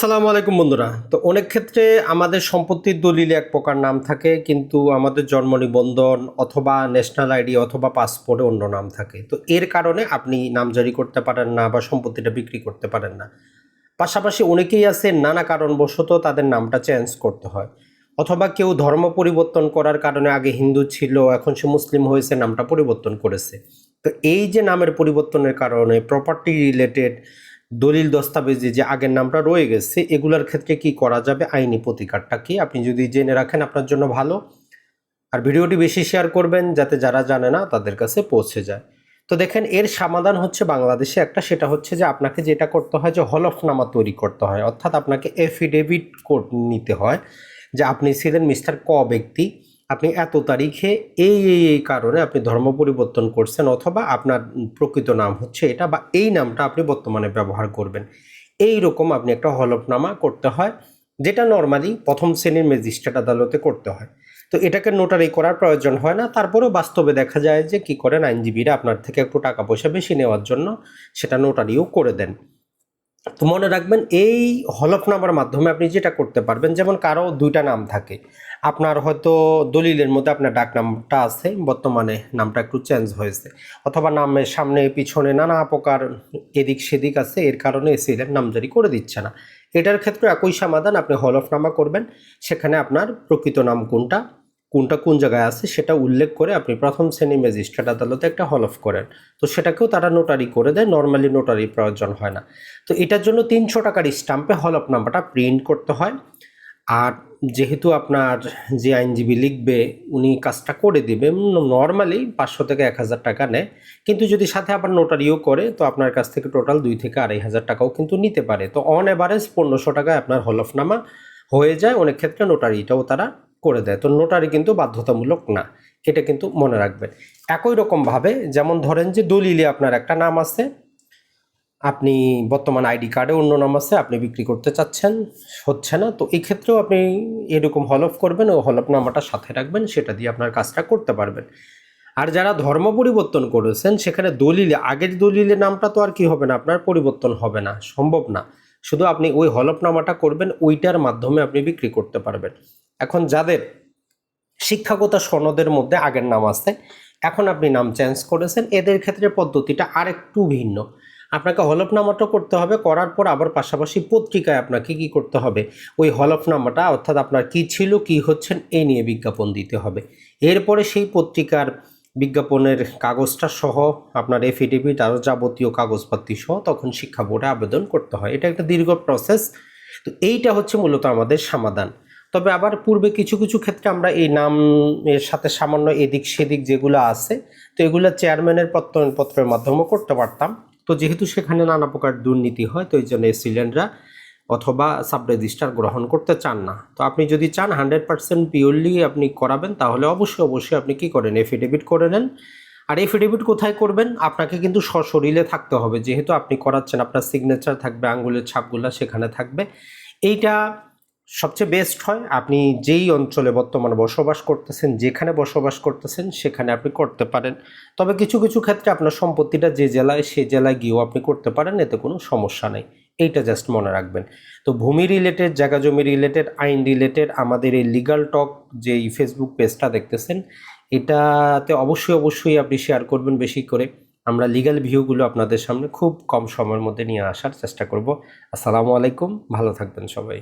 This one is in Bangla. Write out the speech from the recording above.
সালামু আলাইকুম বন্ধুরা। তো অনেক ক্ষেত্রে আমাদের সম্পত্তির দলিলে এক প্রকার নাম থাকে, কিন্তু আমাদের জন্ম নিবন্ধন অথবা ন্যাশনাল আইডি অথবা পাসপোর্টে অন্য নাম থাকে। তো এর কারণে আপনি নামজারি করতে পারেন না বা সম্পত্তিটা বিক্রি করতে পারেন না। পাশাপাশি অনেকেই আছে নানা কারণবশত তাদের নামটা চেঞ্জ করতে হয়। অথবা কেউ ধর্ম পরিবর্তন করার কারণে আগে হিন্দু ছিল, এখন সে মুসলিম হয়েছে, নামটা পরিবর্তন করেছে। তো এই যে নামের পরিবর্তনের কারণে প্রপার্টি রিলেটেড দলিল দস্তাবেজে যে আগের নামটা রয়ে গেছে, এগুলোর ক্ষেত্রে কি করা যাবে? আইনি প্রতিকারটা কি? আপনি যদি জেনে রাখেন আপনার জন্য ভালো। আর ভিডিওটি বেশি শেয়ার করবেন যাতে যারা জানে না তাদের কাছে পৌঁছে যায়। তো দেখেন, এর সমাধান হচ্ছে বাংলাদেশে একটা, সেটা হচ্ছে যে আপনাকে যেটা করতে হয় যে হলফনামা তৈরি করতে হয়। অর্থাৎ আপনাকে এফিডেভিট কোড নিতে হয় যে আপনি ছিলেন মিস্টার ক ব্যক্তি। আপনি এত তারিখে এই এই এই কারণে আপনি ধর্ম পরিবর্তন করছেন অথবা আপনার প্রকৃত নাম হচ্ছে এটা বা এই নামটা আপনি বর্তমানে ব্যবহার করবেন। এই রকম আপনি একটা হলফনামা করতে হয়, যেটা নর্মালি প্রথম শ্রেণির ম্যাজিস্ট্রেট আদালতে করতে হয়। তো এটাকে নোটারি করার প্রয়োজন হয় না, তারপরেও বাস্তবে দেখা যায় যে কি করেন আইনজীবীরা আপনার থেকে একটু টাকা পয়সা বেশি নেওয়ার জন্য সেটা নোটারিও করে দেন। তো মনে রাখবেন, এই হলফনামার মাধ্যমে আপনি যেটা করতে পারবেন, যেমন কারও দুইটা নাম থাকে। আপনার হয়তো দলিলের মধ্যে আপনার ডাক নামটা আছে, বর্তমানে নামটা একটু চেঞ্জ হয়েছে। অথবা নামের সামনে, পিছনে নানা প্রকার এদিক সেদিক আছে, এর কারণে এসিলের নামজারি করে দিচ্ছে না। এটার ক্ষেত্রে একই সমাধান আপনি হলফনামা করবেন, সেখানে আপনার প্রকৃত নাম কোনটা কোনটা কোন জায়গায় আছে সেটা উল্লেখ করে আপনি প্রথম শ্রেণি ম্যাজিস্ট্রেট আদালতে একটা হলফ করেন। তো সেটাকেও তারা নোটারি করে দেয় নর্মালি নোটারি প্রয়োজন হয় না। তো এটার জন্য তিনশো টাকার স্টাম্পে হলফ নাম্বারটা প্রিন্ট করতে হয়। আর যেহেতু আপনার যে আইনজীবী লিখবে, উনি কাজটা করে দিবে নর্মালি পাঁচশো থেকে এক হাজার টাকা নেয়। কিন্তু যদি সাথে আবার নোটারিও করে, তো আপনার কাছ থেকে টোটাল দুই থেকে আড়াই হাজার টাকাও কিন্তু নিতে পারে। তো অন অ্যাভারেজ পনেরোশো টাকায় আপনার হলফনামা হয়ে যায়। অনেক ক্ষেত্রে নোটারিটাও তারা করে দেয়। তো নোটারি কিন্তু বাধ্যতামূলক না। এটা কিন্তু মনে রাখবেন। একই রকমভাবে যেমন ধরেন যে দলিলে আপনার একটা নাম আছে, আপনি বর্তমান আইডি কার্ডে অন্য নাম আছে, আপনি বিক্রি করতে চাচ্ছেন, হচ্ছে না, তো এই ক্ষেত্রেও আপনি এরকম হলফ করবেন ও হলফ হলফনামাটা সাথে রাখবেন, সেটা দিয়ে আপনার কাজটা করতে পারবেন। আর যারা ধর্ম পরিবর্তন করেছেন, সেখানে দলিলে, আগের দলিলে নামটা তো আর কি হবে না, আপনার পরিবর্তন হবে না, সম্ভব না। শুধু আপনি ওই হলফনামাটা করবেন, ওইটার মাধ্যমে আপনি বিক্রি করতে পারবেন। এখন যাদের শিক্ষাগত সনদের মধ্যে আগের নাম আছে, এখন আপনি নাম চেঞ্জ করেছেন, এদের ক্ষেত্রে পদ্ধতিটা আরেকটু ভিন্ন। আপনাকে হলফনামাটা করতে হবে, করার পর আবার পাশাপাশি পত্রিকায় আপনাকে কি করতে হবে? ওই হলফনামাটা, অর্থাৎ আপনার কি ছিল, কি হচ্ছেন এই নিয়ে বিজ্ঞাপন দিতে হবে। এরপরে সেই পত্রিকার বিজ্ঞাপনের কাগজটা সহ আপনার এফিডেভিট আরও যাবতীয় কাগজপাতি সহ তখন শিক্ষা বোর্ডে আবেদন করতে হয়। এটা একটা দীর্ঘ প্রসেস তো এইটা হচ্ছে মূলত আমাদের সমাধান। তবে আবার পূর্বে কিছু কিছু ক্ষেত্রে আমরা এই নামের সাথে সামান্য এদিক সেদিক যেগুলো আছে, তো এগুলো চেয়ারম্যানের প্রত্যয়নপত্রের মাধ্যমেও করতে পারতাম। তো যেহেতু সেখানে নানা প্রকার দুর্নীতি হয়, তো এই জন্য এসিলেন্টরা অথবা সাব রেজিস্টার গ্রহণ করতে চান না। তো আপনি যদি চান হান্ড্রেড পার্সেন্ট পিওরলি আপনি করাবেন, তাহলে অবশ্যই অবশ্যই আপনি কি করেন? এফিডেভিট করে নেন। আর এফিডেভিট কোথায় করবেন? আপনাকে কিন্তু সশরীরে থাকতে হবে। যেহেতু আপনি করাচ্ছেন, আপনার সিগনেচার থাকবে, আঙ্গুলের ছাপগুলো সেখানে থাকবে। এইটা সবচেয়ে বেস্ট হয়। আপনি যেই অঞ্চলে বর্তমানে বসবাস করতেছেন, যেখানে বসবাস করতেছেন, সেখানে আপনি করতে পারেন। তবে কিছু কিছু ক্ষেত্রে আপনার সম্পত্তিটা যে জেলায়, সে জেলায় গিয়েও আপনি করতে পারেন, এতে কোনো সমস্যা নেই। এইটা জাস্ট মনে রাখবেন। তো ভূমি রিলেটেড জায়গা জমি রিলেটেড আইন রিলেটেড আমাদের এই লিগাল টক যে ফেসবুক পেজটা দেখতেছেন, এটাতে অবশ্যই অবশ্যই আপনি শেয়ার করবেন বেশি করে। আমরা লিগাল ভিউগুলো আপনাদের সামনে খুব কম সময়ের মধ্যে নিয়ে আসার চেষ্টা করব। আসসালামু আলাইকুম, ভালো থাকবেন সবাই।